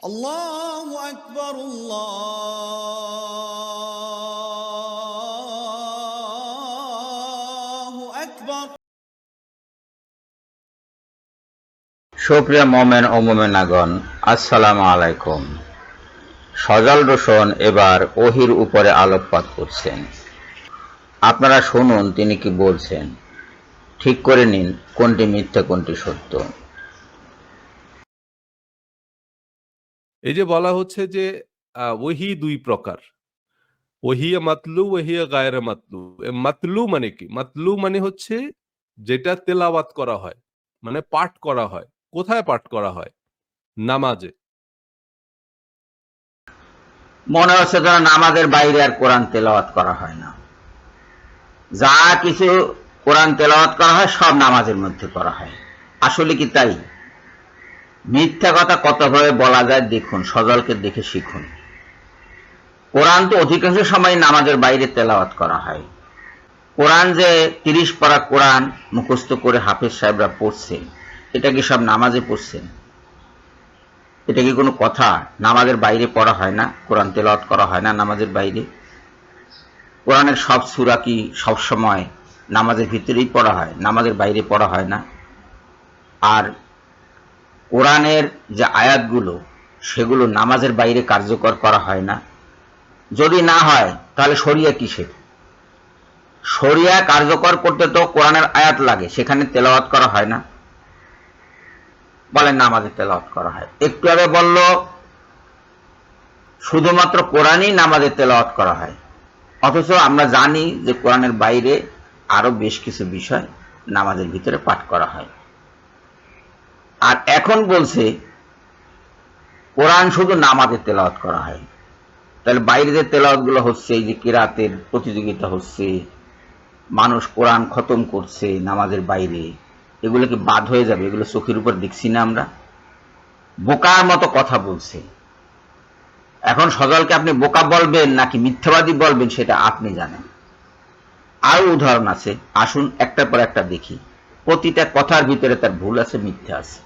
الله أكبر الله أكبر সুপ্রিয় মোমেন ও মোমেনাগণ আসসালামু আলাইকুম সজল রোশন এবার ওহির উপরে আলোকপাত করছেন আপনারা শুনুন তিনি কি বলছেন ঠিক করে নিন কোনটি মিথ্যা কোনটি সত্য এই যে বলা হচ্ছে যে ওহি দুই প্রকার। ওহিয়া মাতলু ওহিয়া গায়রে মাতলু। মাতলু মানে কি? মাতলু মানে হচ্ছে যেটা তেলাওয়াত করা হয় মানে পাঠ করা হয়। কোথায় পাঠ করা হয়? নামাজে। মনে হচ্ছে যেন নামাজের বাইরে আর কোরআন তেলাওয়াত করা হয় না। যা কিছু কোরআন তেলাওয়াত করা হয়, সব নামাজের মধ্যে করা হয়। আসলে কি তাই? মিথ্যা কথা কতভাবে বলা যায় দেখুন, সজলকে দেখে শিখুন। কোরআন তো অধিকাংশ সময় নামাজের বাইরে তেলাওয়াত করা হয়। কোরআন যে তিরিশ পারা কোরআন মুখস্থ করে হাফেজ সাহেবরা পড়ছেন, এটা কি সব নামাজে পড়ছেন? এটা কি কোনো কথা? নামাজের বাইরে পড়া হয় না? কোরআন তেলাওয়াত করা হয় না নামাজের বাইরে? কোরআনের সব সূরা কি সব সময় নামাজের ভিতরেই পড়া হয়? নামাজের বাইরে পড়া হয় না? আর কোরআনের যে আয়াতগুলো, সেগুলো নামাজের বাইরে কার্যকর করা হয় না। যদি না হয়, তাহলে শরিয়া কিসের? শরিয়া কার্যকর করতে তো কোরআনের আয়াত লাগে, সেখানে তেলাওয়াত করা হয় না। বলেন নামাজে তেলাওয়াত করা হয়। একটু আগে বলল, শুধুমাত্র কোরআনই নামাজে তেলাওয়াত করা হয়। অথচ আমরা জানি যে কোরআনের বাইরে আরও বেশ কিছু বিষয় নামাজের ভিতরে পাঠ করা হয়। আর এখন বলছে, কোরআন শুধু নামাজে তেলাওয়াত করা হয়। তাহলে বাইরে যে তেলাওয়াতগুলো হচ্ছে এই যে কিরাতের প্রতিযোগিতা হচ্ছে, মানুষ কোরআন খতম করছে নামাজের বাইরে, এগুলো কি বাদ হয়ে যাবে? এগুলো চোখের উপর দেখছি না আমরা। বোকার মতো কথা বলছে। এখন সজলকে আপনি বোকা বলবেন নাকি মিথ্যাবাদী বলবেন সেটা আপনি জানেন। আরও উদাহরণ আছে, আসুন একটার পর একটা দেখি। প্রতিটা কথার ভিতরে তার ভুল আছে, মিথ্যা আছে।